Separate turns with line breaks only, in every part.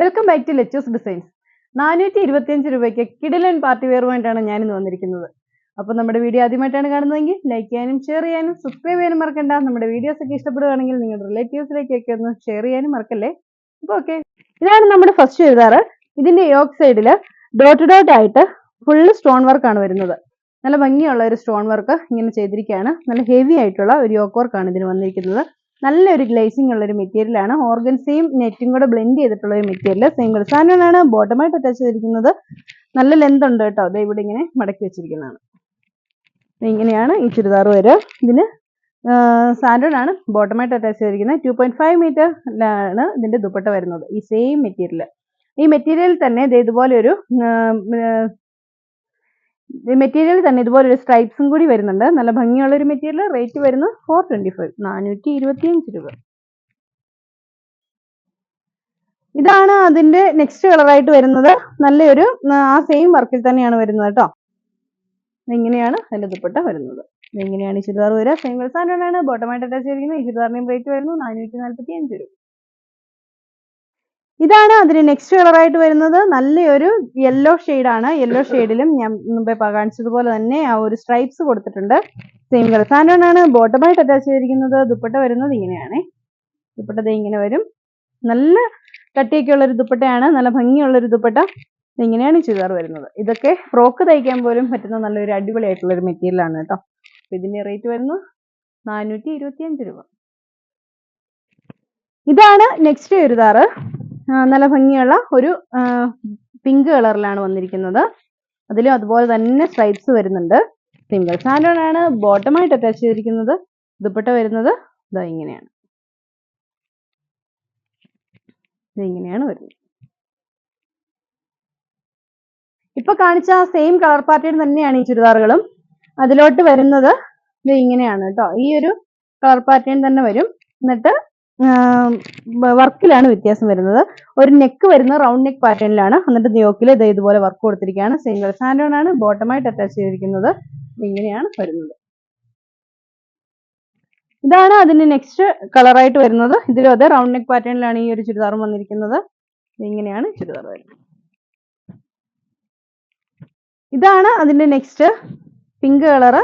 Welcome back to Lechu's designs നാനൂറ്റി ഇരുപത്തിയഞ്ച് രൂപയ്ക്ക് കിടിലൻ പാർട്ടി വെയറുമായിട്ടാണ് ഞാൻ ഇന്ന് വന്നിരിക്കുന്നത്. അപ്പോൾ നമ്മുടെ വീഡിയോ ആദ്യമായിട്ടാണ് കാണുന്നതെങ്കിൽ ലൈക്ക് ചെയ്യാനും ഷെയർ ചെയ്യാനും സബ്സ്ക്രൈബ് ചെയ്യാനും മറക്കണ്ട. നമ്മുടെ വീഡിയോസ് ഒക്കെ ഇഷ്ടപ്പെടുകയാണെങ്കിൽ നിങ്ങളുടെ റിലേറ്റീവ്സിലേക്കൊക്കെ ഒന്ന് ഷെയർ ചെയ്യാനും മറക്കല്ലേ? അപ്പോൾ ഓക്കെ ഇതാണ് നമ്മുടെ ഫസ്റ്റ് ചുരിദാറ് ഇതിന്റെ യോക്ക് സൈഡിൽ ഡോട്ട് ഡോട്ട് ആയിട്ട് ഫുള്ള് സ്റ്റോൺ വർക്കാണ് വരുന്നത്. നല്ല ഭംഗിയുള്ള ഒരു സ്റ്റോൺ വർക്ക് ഇങ്ങനെ ചെയ്തിരിക്കുകയാണ്. നല്ല ഹെവി ആയിട്ടുള്ള ഒരു യോക്ക് വർക്കാണ് ഇതിന് വന്നിരിക്കുന്നത്. നല്ലൊരു ഗ്ലേസിംഗ് ഉള്ളൊരു മെറ്റീരിയൽ ആണ്. ഓർഗൻസയും നെറ്റും കൂടെ ബ്ലെൻഡ് ചെയ്തിട്ടുള്ള ഒരു മെറ്റീരിയൽ സെയിം ആണ് ബോട്ടമായിട്ട് അറ്റാച്ച് ചെയ്തിരിക്കുന്നത്. നല്ല ലെന്ത് ഉണ്ട് കേട്ടോ. അത് ഇവിടെ ഇങ്ങനെ മടക്കി വെച്ചിരിക്കുന്നതാണ്. ഇങ്ങനെയാണ് ഈ ചുരിദാർ വരിക ഇതിന് ആണ്. ബോട്ടമായിട്ട് അറ്റാച്ച് ചെയ്തിരിക്കുന്നത്. ടു പോയിന്റ് ഫൈവ് മീറ്ററിലാണ് ഇതിന്റെ ദുപ്പട്ട വരുന്നത്. ഈ സെയിം മെറ്റീരിയൽ ഈ മെറ്റീരിയൽ തന്നെ ഇതുപോലെ ഒരു മെറ്റീരിയൽ തന്നെ ഇതുപോലെ ഒരു സ്ട്രൈപ്സും കൂടി വരുന്നുണ്ട്. നല്ല ഭംഗിയുള്ള ഒരു മെറ്റീരിയൽ റേറ്റ് വരുന്നത് ഫോർ ട്വന്റി ഫൈവ് നാനൂറ്റി ഇരുപത്തിയഞ്ച് രൂപ. ഇതാണ് അതിന്റെ നെക്സ്റ്റ് കളറായിട്ട് വരുന്നത്. നല്ലൊരു ആ സെയിം വർക്കിൽ തന്നെയാണ് വരുന്നത് കേട്ടോ. ഇങ്ങനെയാണ് അതിന്റെ ദുപ്പട്ട വരുന്നത്. ഇങ്ങനെയാണ് ഈ ചുരിദാർ വരിക? സെയിം സാധനമാണ് ബോട്ടമായിട്ട് അറ്റാച്ച് ചെയ്തിരിക്കുന്നത്. ഈ ചുരിദാറിന്റെയും റേറ്റ് വരുന്നു നാനൂറ്റി നാൽപ്പത്തി അഞ്ച് രൂപ. ഇതാണ് അതിന് നെക്സ്റ്റ് കളറായിട്ട് വരുന്നത്. നല്ലൊരു യെല്ലോ ആണ്. യെല്ലോ ഷെയ്ഡിലും ഞാൻ മുമ്പേ കാണിച്ചതുപോലെ തന്നെ ആ ഒരു സ്ട്രൈപ്സ് കൊടുത്തിട്ടുണ്ട്. സെയിം കളർ സാധനമാണ് ബോട്ടമായിട്ട് അറ്റാച്ച് ചെയ്തിരിക്കുന്നത്. ദുപ്പട്ട വരുന്നത് ഇങ്ങനെയാണ്. ദുപ്പട്ട ഇങ്ങനെ വരും. നല്ല കട്ടിയൊക്കെ ഉള്ളൊരു ദുപ്പട്ടയാണ്. നല്ല ഭംഗിയുള്ള ഒരു ദുപ്പട്ട ഇങ്ങനെയാണ് ചുരിദാർ വരുന്നത്. ഇതൊക്കെ ഫ്രോക്ക് തയ്ക്കാൻ പോലും പറ്റുന്ന നല്ലൊരു അടിപൊളിയായിട്ടുള്ള ഒരു മെറ്റീരിയൽ ആണ് കേട്ടോ. ഇതിന്റെ റേറ്റ് വരുന്നു നാനൂറ്റി രൂപ. ഇതാണ് നെക്സ്റ്റ് ചുരിദാറ്. നല്ല ഭംഗിയുള്ള ഒരു പിങ്ക് കളറിലാണ് വന്നിരിക്കുന്നത്. അതിലും അതുപോലെ തന്നെ സ്ട്രൈപ്സ് വരുന്നുണ്ട്. സിംഗിൾ സാൻഡോൺ ആണ്. ബോട്ടമായിട്ട് അറ്റാച്ച് ചെയ്തിരിക്കുന്നത്. ദുപ്പട്ട വരുന്നത് ഇതാ ഇങ്ങനെയാണ്. ഇങ്ങനെയാണ് വരുന്നത്. ഇപ്പൊ കാണിച്ച സെയിം കളർ പാറ്റേൺ തന്നെയാണ് ഈ ചുരിദാറുകളും. അതിലോട്ട് വരുന്നത് ഇത് ഇങ്ങനെയാണ് കേട്ടോ. ഈ ഒരു കളർ പാറ്റേൺ തന്നെ വരും. എന്നിട്ട് വർക്കിലാണ് വ്യത്യാസം വരുന്നത്. ഒരു നെക്ക് വരുന്ന റൗണ്ട് നെക്ക് പാറ്റേണിലാണ് എന്നിട്ട് നിയോക്കിൽ ഇത് ഇതുപോലെ വർക്ക് കൊടുത്തിരിക്കുകയാണ്. സിംഗിൾ സാൻഡോൺ ആണ് ബോട്ടമായിട്ട് അറ്റാച്ച് ചെയ്തിരിക്കുന്നത്. ഇങ്ങനെയാണ് വരുന്നത്. ഇതാണ് അതിന് നെക്സ്റ്റ് കളറായിട്ട് വരുന്നത്. ഇതിലും അതെ റൗണ്ട് നെക്ക് പാറ്റേണിലാണ് ഈ ഒരു ചുരിദാറും വന്നിരിക്കുന്നത്. ഇങ്ങനെയാണ് ചുരിദാർ വരുന്നത്. ഇതാണ് അതിന്റെ നെക്സ്റ്റ് പിങ്ക് കളറ്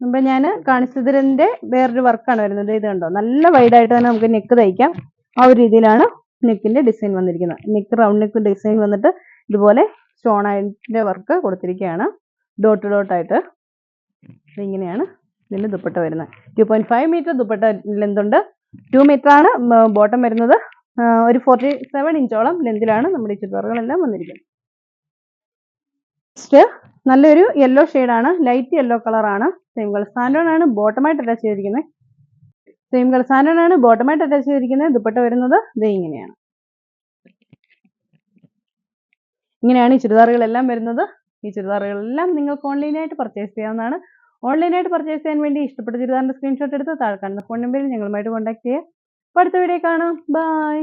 മുമ്പ് ഞാൻ കാണിച്ചതിന്റെ വേറൊരു വർക്കാണ് വരുന്നത്. ഇത് കണ്ടോ? നല്ല വൈഡ് ആയിട്ട് തന്നെ നമുക്ക് നെക്ക് തയ്ക്കാം. ആ ഒരു രീതിയിലാണ് നെക്കിന്റെ ഡിസൈൻ വന്നിരിക്കുന്നത്. നെക്ക് റൗണ്ട് നെക്ക് ഡിസൈൻ വന്നിട്ട് ഇതുപോലെ സ്റ്റോൺ ആയിട്ടിന്റെ വർക്ക് കൊടുത്തിരിക്കുകയാണ്. ഡോട്ട് ഡോട്ടായിട്ട് ഇങ്ങനെയാണ് ഇതിന്റെ ദുപ്പട്ട വരുന്നത്. Two point five metre dupatta length ഉണ്ട്. ടു മീറ്റർ ആണ് ബോട്ടം വരുന്നത്. ഒരു ഫോർട്ടി സെവൻ ഇഞ്ചോളം ലെന്തിലാണ് നമ്മുടെ ഈ ചുറ്റുപാടുകളെല്ലാം വന്നിരിക്കുന്നത്. നെക്സ്റ്റ് നല്ലൊരു യെല്ലോ ഷെയ്ഡാണ് ലൈറ്റ് യെല്ലോ കളറാണ് സെയിം കളർ സാൻഡോൺ ആണ് ബോട്ടമായിട്ട് അറ്റാച്ച് ചെയ്തിരിക്കുന്നത് സെയിം കളർ സാൻഡോൺ ആണ് ബോട്ടമായിട്ട് അറ്റാച്ച് ചെയ്തിരിക്കുന്നത് ദുപ്പട്ട വരുന്നത് ഇത് ഇങ്ങനെയാണ്. ഇങ്ങനെയാണ് ഈ ചുരിദാറുകളെല്ലാം വരുന്നത്. ഈ ചുരിദാറുകളെല്ലാം നിങ്ങൾക്ക് ഓൺലൈനായിട്ട് പർച്ചേസ് ചെയ്യാവുന്നതാണ്. ഓൺലൈനായിട്ട് പർച്ചേസ് ചെയ്യാൻ വേണ്ടി ഇഷ്ടപ്പെട്ട ചുരിദാറിന്റെ സ്ക്രീൻഷോട്ട് എടുത്ത് താഴെ കാണുന്ന ഫോൺ നമ്പറിൽ ഞങ്ങളുമായിട്ട് കോൺടാക്ട് ചെയ്യുക. അടുത്ത വീഡിയോ കാണാം. ബൈ